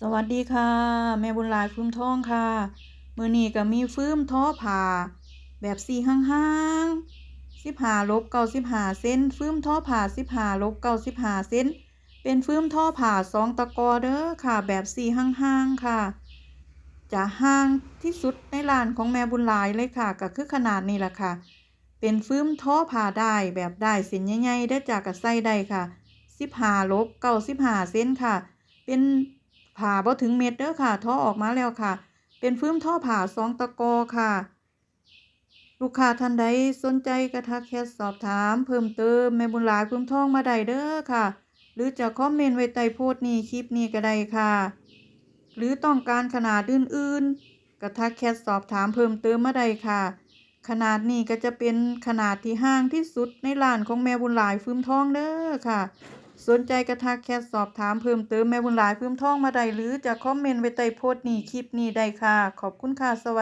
สวัสดีค่ะ แม่บุญหลายฟื้มทองค่ะ มือนี้ก็มีฟื้มท้อผ่า แบบสี่ห้างๆสิบห้าลบเก้าสิบห้าเซนฟื้มท้อผ่าสิบห้าลบเก้าสิบห้าเซนเป็นฟื้มท้อผ่าสองตะกอเด้อค่ะ แบบสี่ห้างๆค่ะ จะห่างที่สุดในร้านของแม่บุญหลายเลยค่ะก็คือขนาดนี้แหละค่ะ เป็นฟื้มท้อผ่าได้แบบได้เส้นใหญ่ๆได้จากกระไส้ได้ค่ะสิบห้าลบเก้าสิบห้าเซนค่ะ เป็น ผ่าบ่ถึงเม็ดเด้อค่ะท้อออกมาแล้วค่ะ เป็นฟื้มท่อผ่าสองตะกอค่ะ ลูกค้าท่านใดสนใจกระทักแชทสอบถาม เพิ่มเติมแม่บุญหลายฟื้มทองมาได้เด้อค่ะ หรือจะคอมเมนต์ไว้ใต้โพสต์นี้คลิปนี้ก็ได้ค่ะ หรือต้องการขนาดอื่นๆกระทักแชทสอบถามเพิ่มเติมมาได้ค่ะ ขนาดนี้ก็จะเป็นขนาดที่ห่างที่สุดในร้านของแม่บุญหลายฟื้มทองเด้อค่ะ สนใจกระทักแคสสอบถามเพิ่มเติมแม่บุญหลายเพิ่มทองมาได้หรือจะคอมเมนต์ไว้ใต้โพสต์นี้คลิปนี้ได้ค่ะ ขอบคุณค่ะสวัสดี